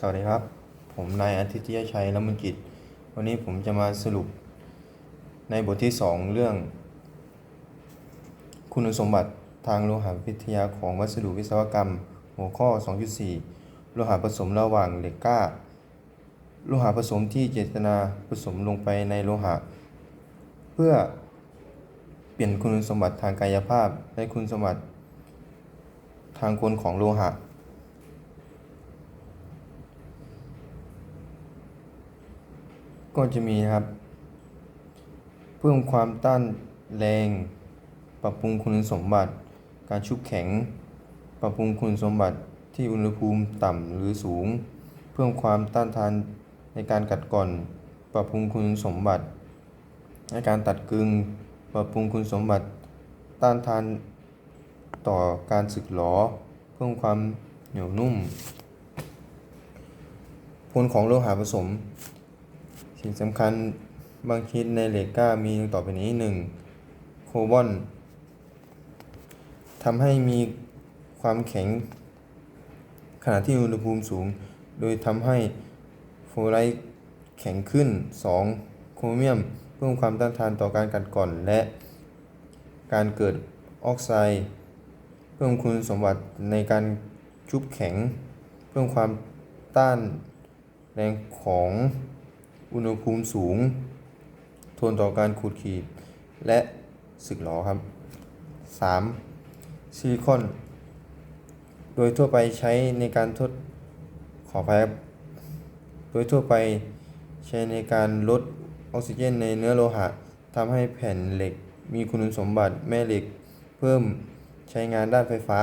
สวัสดีครับ ผมนายอาทิตยชัยละมุนกิจ วันนี้ผมจะมาสรุปในบทที่ 2 เรื่อง คุณสมบัติทางโลหะวิทยาของวัสดุวิศวกรรม หัวข้อ 2.4 โลหะผสมระหว่างเหล็กก้า โลหะผสมที่เจตนาผสมลงไปในโลหะ เพื่อเปลี่ยนคุณสมบัติทางกายภาพ และคุณสมบัติทางกลของโลหะ ก็จะมีครับ เพิ่มความต้านแรง ปรับปรุงคุณสมบัติ การชุบแข็ง ปรับปรุงคุณสมบัติที่อุณหภูมิต่ำหรือสูง เพิ่มความต้านทานในการกัดกร่อน ปรับปรุงคุณสมบัติ ในการตัดกึง ปรับปรุงคุณสมบัติ ต้านทานต่อการสึกหรอเพิ่มความเหนียวนุ่ม ผลของโลหะผสม สิ่งสำคัญบางชนิดในเหล็กกล้ามีต่อไปนี้ 1. โคบอลทำให้มีความแข็งขณะที่อุณหภูมิสูง โดยทำให้โฟลาร์แข็งขึ้น 2. โครเมียมเพิ่มความต้านทานต่อการกัดกร่อนและการเกิดออกไซด์เพิ่มคุณสมบัติในการชุบแข็ง เพิ่มความต้านแรงของ อุณหภูมิสูง ทนต่อการขูดขีด และสึกหรอครับ 3. ซิลิคอน โดยทั่วไปใช้ในการทดขออภัยครับโดยทั่วไปใช้ในการลดออกซิเจนในเนื้อโลหะทำให้แผ่นเหล็กมีคุณสมบัติแม่เหล็กเพิ่มใช้งานด้านไฟฟ้า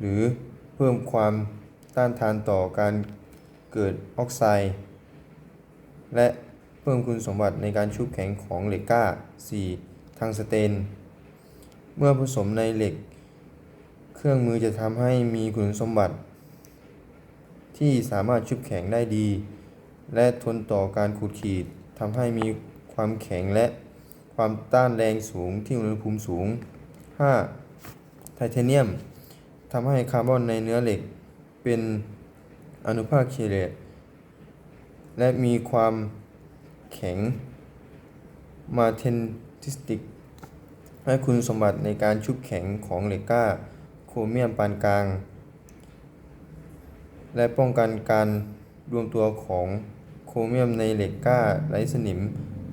หรือเพิ่มความต้านทานต่อการเกิดออกไซด์ และเพิ่มคุณสมบัติในการชุบแข็งของเหล็กกล้า 4. ทางสเตน เมื่อผสมในเหล็ก เครื่องมือจะทำให้มีคุณสมบัติ ที่สามารถชุบแข็งได้ดี และทนต่อการขูดขีดทำให้มีความแข็งและความต้านแรงสูงที่อุณหภูมิสูง 5. ไทเทเนียมทำให้คาร์บอนในเนื้อเหล็กเป็นอนุภาคเฉลี่ย และมีความแข็งมาเทนติสติกให้คุณสมบัติในการชุบแข็งของเหล็กกล้าโครเมียมปานกลาง และป้องกันการรวมตัวของโครเมียมในเหล็กกล้าไร้สนิม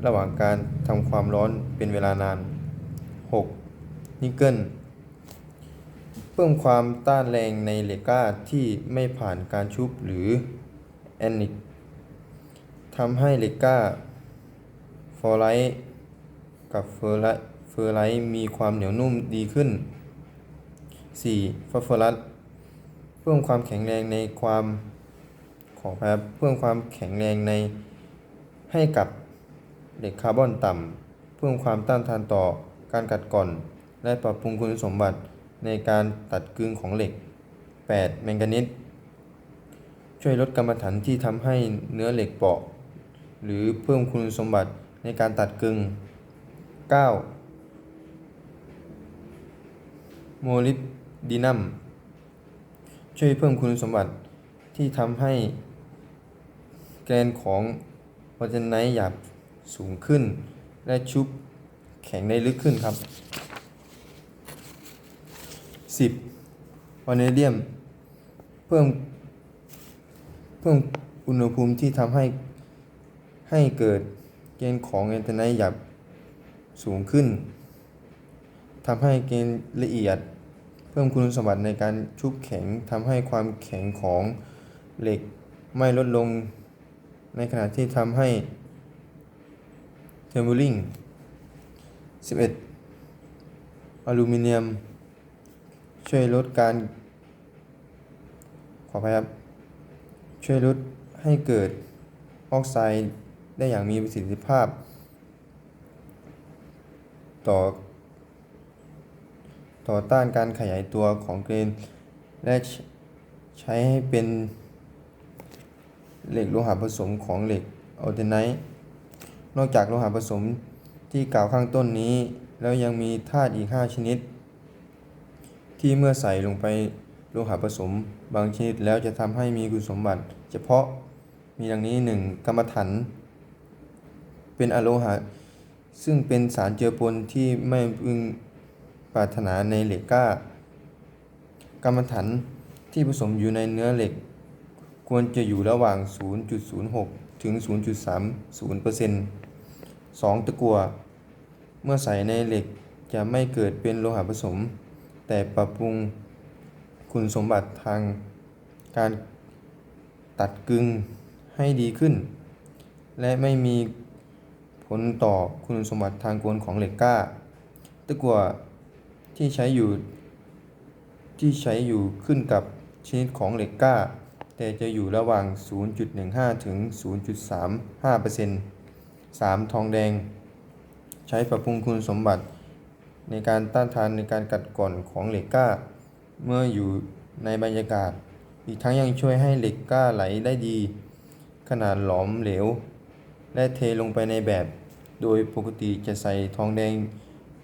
ระหว่างการทำความร้อนเป็นเวลานาน 6. นิกเกิลเพิ่มความต้านแรงในเหล็กกล้าที่ไม่ผ่านการชุบหรือแอนนิก ทำให้เหล็กกล้าฟอร์ไลท์กับเฟอร์ไลท์เฟอร์ไลท์มีความเหนียวนุ่มดีขึ้น 4. ฟอสฟอรัสเพิ่มความแข็งแรงในความขอครับเพิ่มความแข็งแรงในให้กับเหล็กคาร์บอนต่ำเพิ่มความต้านทานต่อการกัดกร่อน และปรับปรุงคุณสมบัติในการตัดกึงของเหล็ก 8. แมงกานีสช่วยลดกรรมฐานที่ทำให้เนื้อเหล็กเปราะ หรือเพิ่มคุณสมบัติในการตัดกึง 9. โมลิบดีนัม ช่วยเพิ่มคุณสมบัติที่ทำให้แกนของวอเจนไนท์หยาบสูงขึ้น และชุบแข็งได้ลึกขึ้นครับ 10. วานิเลียม เพิ่มเพิ่มอุณหภูมิที่ทำให้ ให้เกิดเกณฑ์ของแอนเทไนท์หยาบสูงขึ้นทำให้เกณฑ์ละเอียด เพิ่มคุณสมบัติในการชุบแข็งทำให้ความแข็งของเหล็กไม่ลดลง ในขณะที่ทำให้เทอร์โมลิง 11. อลูมิเนียม ช่วยลดการ ขออภัยครับ ช่วยลดให้เกิดออกไซด์ ได้อย่างมีประสิทธิภาพ ต่อ ต่อต้านการขยายตัวของเกรน และใช้ให้เป็นเหล็กโลหะผสมของเหล็กออเทนไนท์นอกจากโลหะผสมที่กล่าวข้างต้นนี้ แล้วยังมีธาตุอีก 5 ชนิด ที่เมื่อใส่ลงไปโลหะผสมบางชนิดแล้วจะทำให้มีคุณสมบัติ เฉพาะมีดังนี้หนึ่งกรรมถัน เป็นอะโลหะ ซึ่งเป็นสารเจือปนที่ไม่พึงปรารถนาในเหล็กกล้ากรรมถันที่ผสมอยู่ในเนื้อเหล็ก ควรจะอยู่ระหว่าง 0.06 ถึง 0.30% 2. ตะกั่วเมื่อใส่ในเหล็กจะไม่เกิดเป็นโลหะผสม แต่ปรับปรุงคุณสมบัติทางการตัดกึงให้ดีขึ้น และไม่มี ผลต่อคุณสมบัติทางกลของเหล็กกล้า ตะกั่วที่ใช้อยู่ที่ใช้อยู่ขึ้นกับชนิดของเหล็กกล้า แต่จะอยู่ระหว่าง 0.15 ถึง 0.35% 3. ทองแดง ใช้ปรับปรุงคุณสมบัติ ในการต้านทานในการกัดกร่อนของเหล็กกล้า เมื่ออยู่ในบรรยากาศ อีกทั้งยังช่วยให้เหล็กกล้าไหลได้ดี ขนาดหลอมเหลว และเทลงไปในแบบ โดยปกติจะใส่ทองแดง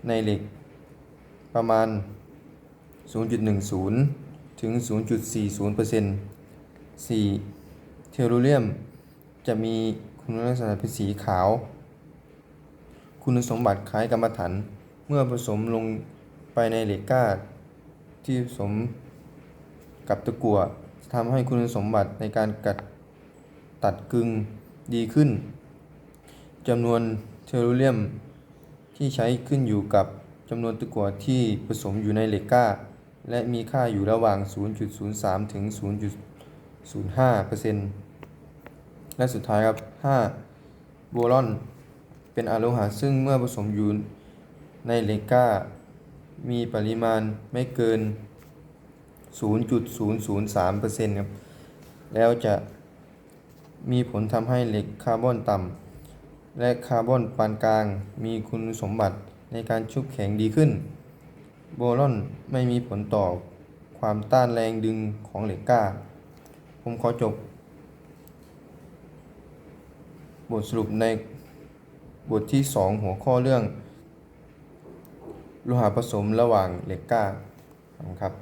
ในเหล็กประมาณ 0.10 ถึง 0.40% 4. เทลูเรียมจะมีคุณลักษณะเป็นสีขาว คุณสมบัติคล้ายกรรมฐานเมื่อผสมลงไปในเหล็กก้าที่ผสมกับตะกั่วจะทำให้คุณสมบัติในการกัดตัดกึงดีขึ้น จำนวนเทลูเรียมที่ใช้ขึ้นอยู่กับจำนวนตะกั่วที่ผสมอยู่ในเหล็กก้า และมีค่าอยู่ระหว่าง 0.03 ถึง 0.05%และสุดท้ายครับ 5. โบรอน เป็นอะโลหะซึ่งเมื่อผสมอยู่ในเหล็กก้า มีปริมาณไม่เกิน 0.003%ครับ แล้วจะมีผลทำให้เหล็กคาร์บอนต่ำ และคาร์บอนปานกลางมีคุณสมบัติในการชุบแข็งดีขึ้น โบรอนไม่มีผลต่อความต้านแรงดึงของเหล็กกล้า ผมขอจบบทสรุปในบทที่ 2 หัวข้อเรื่อง โลหะผสมระหว่างเหล็กกล้าครับ